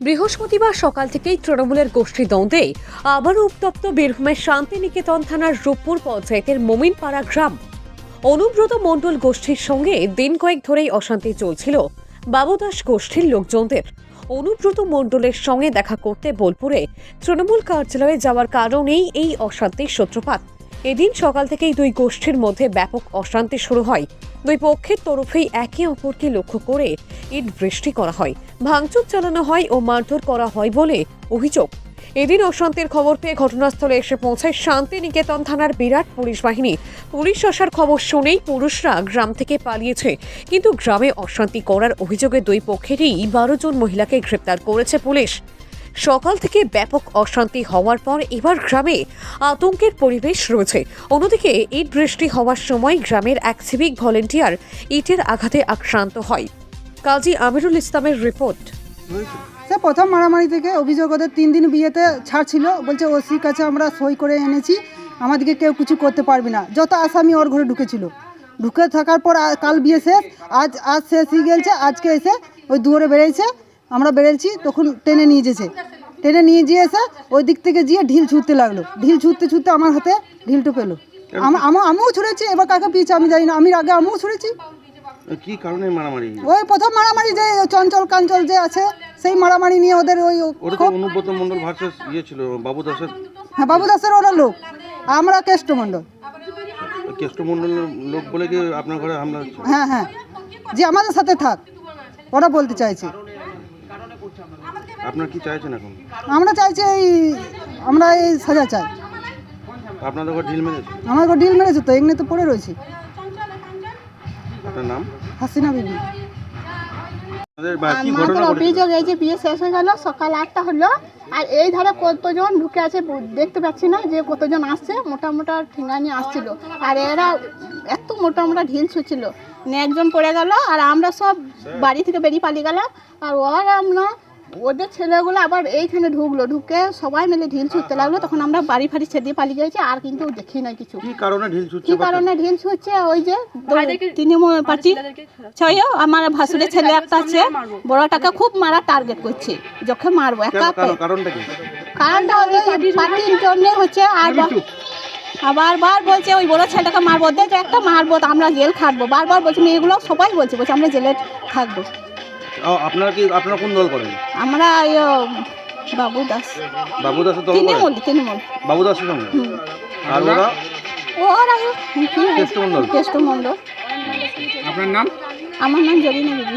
বৃহস্পতিবার সকাল থেকেই তৃণমূলের গোষ্ঠী দ্বন্দ্বে আবারও উত্তপ্ত বীরভূমের শান্তিনিকেতন থানার রূপপুর পঞ্চায়েতের মোমিনপাড়া গ্রাম। অনুব্রত মণ্ডল গোষ্ঠীর সঙ্গে দিন কয়েক ধরেই অশান্তি চলছিল বাবুদাস গোষ্ঠীর লোকজনদের। অনুব্রত মণ্ডলের সঙ্গে দেখা করতে বোলপুরে তৃণমূল কার্যালয়ে যাওয়ার কারণেই এই অশান্তির সূত্রপাত। এদিন সকাল থেকেই দুই গোষ্ঠীর মধ্যে ব্যাপক অশান্তি শুরু হয়। দুই পক্ষের তরফেই একে অপরকে লক্ষ্য করে ইট বৃষ্টি করা হয়। ভাঙচুর চালানো হয় ও মারধর করা হয় বলে অভিযোগ। এদিন অশান্তির খবর পেয়ে ঘটনাস্থলে এসে পৌঁছায় শান্তিনিকেতন থানার বিরাট পুলিশ বাহিনী। পুলিশ আসার খবর শুনেই পুরুষরা গ্রাম থেকে পালিয়েছে। কিন্তু গ্রামে অশান্তি করার অভিযোগে দুই পক্ষেরই বারো জন মহিলাকে গ্রেপ্তার করেছে পুলিশ। সকাল থেকে ব্যাপক অশান্তি হওয়ার পর এবার গ্রামে আতঙ্কের পরিবেশ রয়েছে। অন্যদিকে ইট বৃষ্টি হওয়ার সময় গ্রামের এক সিভিক ভলেন্টিয়ার ইটের আঘাতে আক্রান্ত হয়। কাজী আমিরুল ইসলামের রিপোর্ট। স্যার প্রথম মারামারি থেকে অভিযোগ ওদের তিন দিন বিয়েতে ছাড় ছিল বলছে ওসির কাছে আমরা সই করে এনেছি। আমাদেরকে কেউ কিছু করতে পারবে না। যত আসামি ওর ঘরে ঢুকেছিল। ঢুকে থাকার পর কাল বিয়ে শেষ। আজ আজ শেষ হয়ে গেছে। আজকে এসে ওই দুয়ারে বেড়েছে আমরা বেড়েছি তখন টেনে নিয়ে যেছে। টেনে নিয়ে গিয়ে এসে ওই দিক থেকে গিয়ে ঢিল ছুটতে লাগল। ঢিল ছুটতে ছুটতে আমার হাতে ঢিলটো পেল। আমা- আমা- আমিও ছুঁড়েছি এবার কাকে পিছে আমি জানি না। আমি আগে আমিও ছুঁড়েছি। কি কারণে মারামারি? ওই প্রথম মারামারি যে চঞ্চল কাঞ্চল যে আছে সেই মারামারি নিয়ে ওদের ওই অনুব্রত মন্ডল ভার্সেস ইয়ে ছিল বাবু দাসের। হ্যাঁ বাবু দাসের ওরা লোক। আমরা কেষ্টমণ্ডল কেষ্ট মন্ডলের লোক বলে কি আপনার ঘরে হামলা হ্যাঁ হ্যাঁ। যে আমাদের সাথে থাক ওরা বলতে চাইছে। আপনার কি চাইছেন এখন? আমরা চাইছি এই আমরা এই সাজা চাই। আপনাদের ঘর ঢিল মেরেছে? আমার ঘর ডিল মেরেছে তো এমনি তো পড়ে রয়েছি। আপনার নাম? হাসিনা বিবি। আপনাদের বা কি আমাদের ঘটেছে? অভিযোগ এই যে বিয়ে শেষ হয়ে গেল সকাল আটটা হলো আর এই ধারে কতজন ঢুকে আছে বু- দেখতে পাচ্ছি না যে কতজন আসছে মোটা মোটা ঠেঙ্গা নিয়ে আসছিল। আর এরা এত মোটা মোটা ঢিল নিয়ে একজন পড়ে গেল আর আমরা সব বাড়ি থেকে বেরিয়ে পালিয়ে গেলাম আর ওরা আমরা ওদের ছেলেগুলো আবার এইখানে ঢুকলো ঢুকে সবাই মিলে ঢিল ছুটতে লাগল। তখন আমরা বাড়ি ফাড়ি ছেড়ে পালিয়ে গেছি আর কিন্তু দেখি নাই কিছু। কি কারণে ঢিল ছুটছে কি কারণে ঢিল ছুটছে ওই যে তৃণমূল পার্টি। ছয় আমার ভাসুরের ছেলে একটা আছে বড়টাকে খুব মারা টার্গেট করছে যখন মারবো একা কারণটা কি? কারণটা হলো পার্টির জন্য হচ্ছে আর আবার বার বলছে ওই বড় ছেলেটাকে মারবো দেখ একটা মারবো তো আমরা জেল খাটবো। বারবার বলছে মেয়েগুলো সবাই বলছে বলছে আমরা জেলে থাকব আপনারা কি আপনারা কোন দল করেন? আমরা বাবুদাস। বাবু দাস বাবু দাসের দল করেন? তৃণমূল তৃণমূল। বাবু দাসের সঙ্গে আর ওরা? ওরা কি কেষ্ট মন্ডল? কেষ্ট মণ্ডল আপনার নাম? আমার নাম জরিনা বিবি।